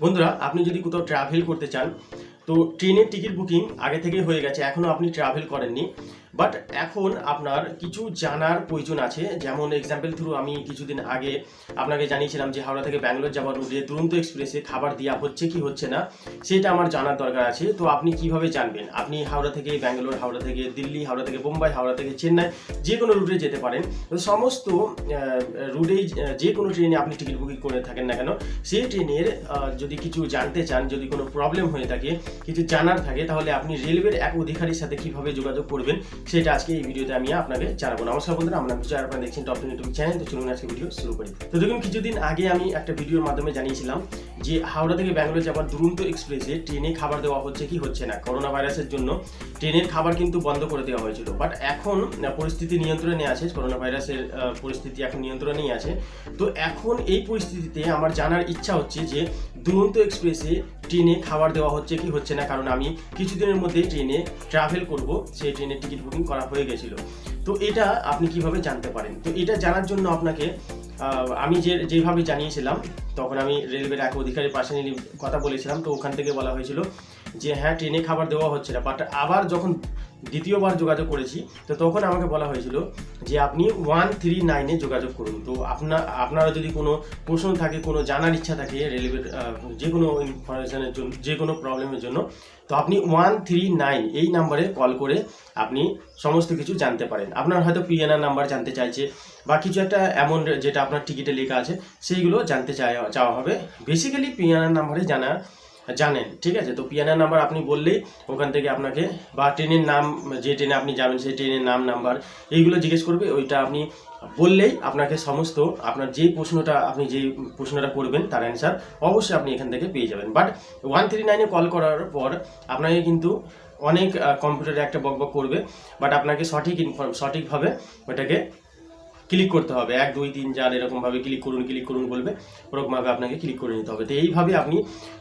বন্ধুরা আপনি যদি কোথাও ট্রাভেল করতে চান তো ট্রেনের টিকিট বুকিং আগে থেকেই হয়ে গেছে এখনও আপনি ট্রাভেল করেননি। বাট এখন আপনার কিছু জানার প্রয়োজন আছে, যেমন এক্সাম্পল থ্রু আমি কিছুদিন আগে আপনাকে জানিয়েছিলাম যে হাওড়া থেকে ব্যাঙ্গালোর যাওয়ার রুটে দুরন্ত এক্সপ্রেসে খাবার দেওয়া হচ্ছে কি হচ্ছে না, সেটা আমার জানার দরকার আছে। তো আপনি কীভাবে জানবেন? আপনি হাওড়া থেকে ব্যাঙ্গালোর, হাওড়া থেকে দিল্লি, হাওড়া থেকে বোম্বাই, হাওড়া থেকে চেন্নাই যে কোনো রুটে যেতে পারেন। তো সমস্ত রুটেই যে কোনো ট্রেনে আপনি টিকিট বুকিং করে থাকেন না কেন, সেই ট্রেনের যদি কিছু জানতে চান, যদি কোনো প্রবলেম হয়ে থাকে কিছু জানার থাকে, তাহলে আপনি রেলওয়ের এক অধিকারীর সাথে কীভাবে যোগাযোগ করবেন, সেটা আজকে এই ভিডিওতে আমি আপনাকে জানাব। নমস্কার বন্ধুরা, আমার বিজয়, আপনারা দেখছেন টপ ইউটিউব চ্যানেল তো চলুন আজকে ভিডিও শুরু করি। তো দেখুন, কিছুদিন আগে আমি একটা ভিডিওর মাধ্যমে জানিয়েছিলাম যে হাওড়া থেকে ব্যাঙ্গালোর যাওয়ার দুরন্ত এক্সপ্রেসে ট্রেনে খাবার দেওয়া হচ্ছে, কি হচ্ছে না? করোনা ভাইরাসের জন্য ট্রেনের খাবার কিন্তু বন্ধ করে দেওয়া হয়েছিল। বাট এখন পরিস্থিতি নিয়ন্ত্রণে আছে, করোনা ভাইরাসের পরিস্থিতি এখন নিয়ন্ত্রণেই আছে। তো এখন এই পরিস্থিতিতে আমার জানার ইচ্ছা হচ্ছে যে দুরন্ত এক্সপ্রেসে ট্রেনে খাবার দেওয়া হচ্ছে, কি হচ্ছে না, কারণ আমি কিছুদিনের মধ্যেই ট্রেনে ট্রাভেল করব। সেই ট্রেনের টিকিট বুকিং করা হয়ে গেছিল। তো এটা আপনি কীভাবে জানতে পারেন? তো এটা জানার জন্য আপনাকে আমি যে, যেভাবে জানিয়েছিলাম, তখন আমি রেলওয়ের এক অধিকারীর পাশে নিয়ে কথা বলেছিলাম। তো ওখান থেকে বলা হয়েছিল যে হ্যাঁ ট্রেনে খাবার দেওয়া হচ্ছে না। বাট আবার যখন দ্বিতীয়বার যোগাযোগ করেছি। তো তখন আমাকে বলা হয়েছিল যে আপনি ওয়ান থ্রি নাইনে যোগাযোগ করুন। তো আপনার আপনারা যদি কোনো প্রশ্ন থাকে কোনো জানার ইচ্ছা থাকে আহ, যে কোনো ইনফরমেশনের জন্য যে কোনো প্রবলেমের জন্য তো আপনি ওয়ান থ্রি নাইন এই নাম্বারে কল করে আপনি সমস্ত কিছু জানতে পারেন। আপনার হয়তো পিএনআর নাম্বার জানতে চাইছে বা কিছু একটা এমন যেটা আপনার টিকিটে লেখা আছে সেইগুলো জানতে চাওয়া হবে। বেসিক্যালি পিএনআর নাম্বারে জানা জানেন, ঠিক আছে? তো পিয়ানার নাম্বার আপনি বললেই ওখান থেকে আপনাকে, বা ট্রেনের নাম, যে ট্রেনে আপনি যাবেন সেই ট্রেনের নাম, নাম্বার, এইগুলো জিজ্ঞেস করবে, ওইটা আপনি বললেই আপনাকে সমস্ত, আপনার যেই প্রশ্নটা আপনি যেই প্রশ্নটা করবেন তার অ্যান্সার অবশ্যই আপনি এখান থেকে পেয়ে যাবেন। বাট ওয়ান থ্রি নাইনে কল করার পর আপনাকে কিন্তু অনেক কম্পিউটারে একটা বক বক করবে বাট আপনাকে সঠিক ইনফর্ম সঠিকভাবে ওটাকে ক্লিক করতে হবে। এক, দুই, তিন, চার এরকমভাবে ক্লিক করুন ক্লিক করুন বলবে। ওরকমভাবে আপনাকে ক্লিক করে নিতে হবে। তো এইভাবে আপনি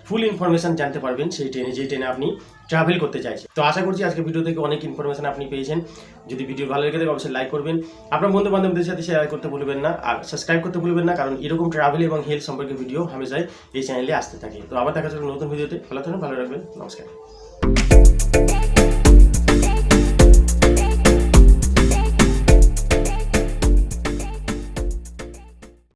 ফুল ইনফরমেশন জানতে পারবেন সেই ট্রেনে, যে ট্রেনে আপনি ট্রাভেল করতে চাইছেন। তো আশা করছি আজকে ভিডিও থেকে অনেক ইনফরমেশান আপনি পেয়েছেন। যদি ভিডিও ভালো লেগে থাকে, অবশ্যই লাইক করবেন। আপনার বন্ধু বান্ধবদের সাথে শেয়ার করতে ভুলবেন না আর সাবস্ক্রাইব করতে ভুলবেন না, কারণ এরকম ট্রাভেল এবং হেলথ সম্পর্কে ভিডিও হামেশাই এই চ্যানেলে আসতে থাকে। তো আবার দেখা যাবে নতুন ভিডিওতে ভালো থাকুন, ভালো রাখবেন। নমস্কার।